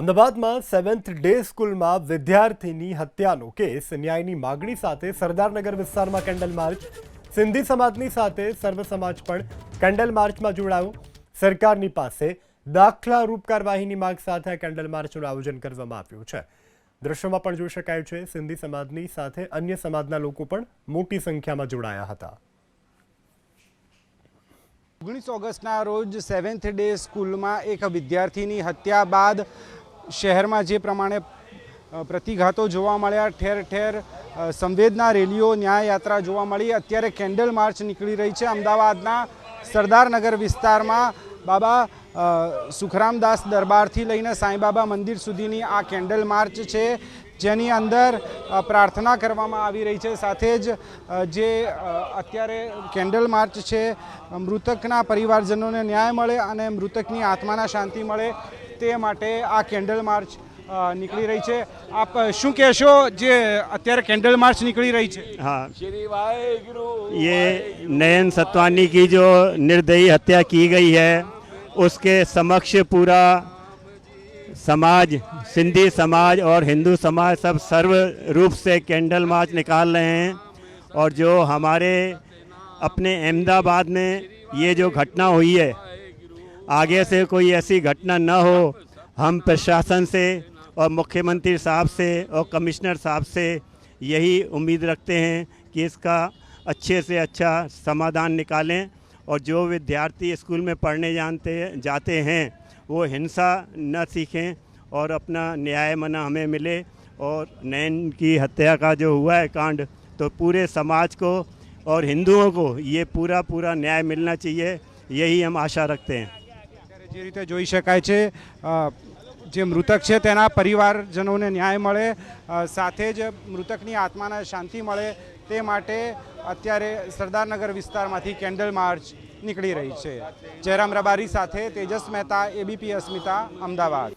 અમદાવાદમાં seventh day સ્કૂલમાં વિદ્યાર્થીની હત્યાનો કેસ. ન્યાયની માગણી સાથે સરદારનગર વિસ્તારમાં કેન્ડલ માર્ચ. સિંધી સમાજની સાથે સર્વ સમાજ પણ કેન્ડલ માર્ચમાં જોડાયો. સરકારની પાસે દાખલા રૂપ કાર્યવાહીની માંગ સાથે આ કેન્ડલ માર્ચનું આયોજન કરવામાં આવ્યું છે. દ્રશ્યોમાં પણ જોઈ શકાય છે, સિંધી સમાજની સાથે અન્ય સમાજના લોકો પણ મોટી સંખ્યામાં જોડાયા હતા. ઓગણીસ ઓગસ્ટના રોજ સેવન્થ ડે સ્કૂલમાં એક વિદ્યાર્થીની હત્યા બાદ શહેરમાં જે પ્રમાણે પ્રતિઘાતો જોવા મળ્યા, ઠેર ઠેર સંવેદના રેલીઓ ન્યાય યાત્રા જોવા મળી. અત્યારે કેન્ડલ માર્ચ નીકળી રહી છે અમદાવાદના સરદારનગર વિસ્તારમાં. બાબા સુખરામદાસ દરબારથી લઈને સાંઈબાબા મંદિર સુધીની આ કેન્ડલ માર્ચ છે, જેની અંદર પ્રાર્થના કરવામાં આવી રહી છે. સાથે જ જે અત્યારે કેન્ડલ માર્ચ છે, મૃતકના પરિવારજનોને ન્યાય મળે અને મૃતકની આત્માના શાંતિ મળે. તે માટે આ કેન્ડલ માર્ચ અ, નીકળી રહી છે આપ શું કહેશો જે અત્યારે કેન્ડલ માર્ચ નીકળી રહી છે हाँ ये नयन सतवानी की जो निर्दयी हत्या की गई है उसके समक्ष पूरा समाज सिंधी समाज और हिंदू समाज सब सर्व रूप से कैंडल मार्च निकाल रहे हैं और जो हमारे अपने अहमदाबाद में ये जो घटना हुई है आगे से कोई ऐसी घटना न हो, हम प्रशासन से और मुख्यमंत्री साहब से और कमिश्नर साहब से यही उम्मीद रखते हैं कि इसका अच्छे से अच्छा समाधान निकालें और जो विद्यार्थी स्कूल में पढ़ने जानते, जाते हैं, वो हिंसा न सीखें और अपना न्याय मना हमें मिले और नैन की हत्या का जो हुआ है कांड तो पूरे समाज को और हिंदुओं को ये पूरा पूरा न्याय मिलना चाहिए, यही हम आशा रखते हैं। જે રીતે જોઈ શકાય છે જે મૃતક છે તેના પરિવારજનોને ન્યાય મળે સાથે જ મૃતકની આત્માને શાંતિ મળે, તે માટે અત્યારે સરદારનગર વિસ્તારમાંથી કેન્ડલ માર્ચ નીકળી રહી છે. જયરામ રબારી સાથે તેજસ મહેતા, એબીપી અસ્મિતા, અમદાવાદ.